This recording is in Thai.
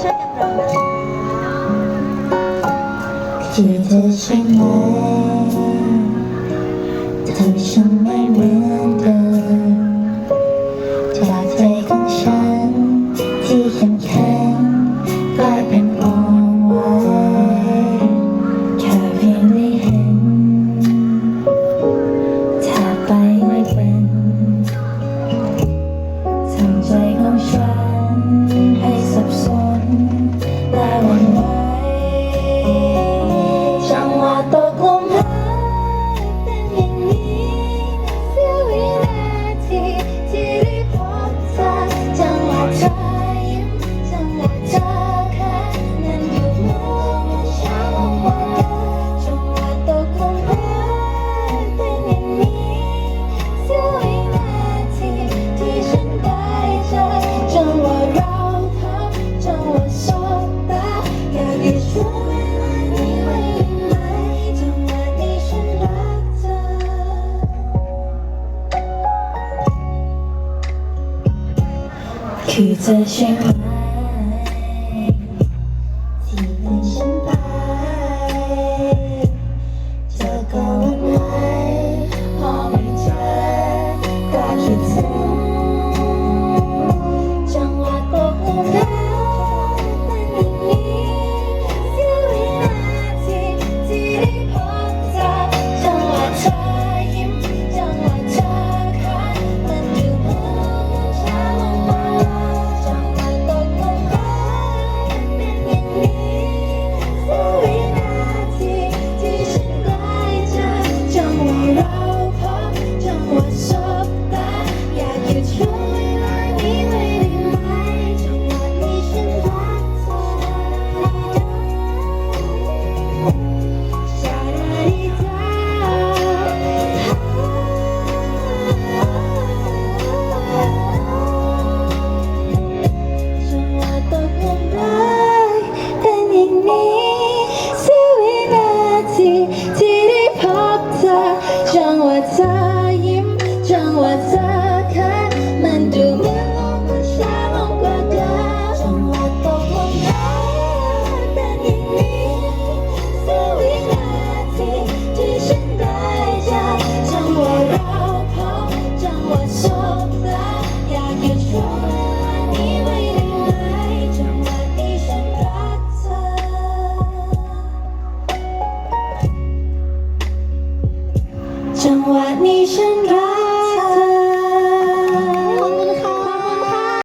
ช่วยกันร้องคือเธอใช่ไหมทำให้ฉันไม่เหมือน cuz i 几分成败 จังหวะนี้ฉันรัก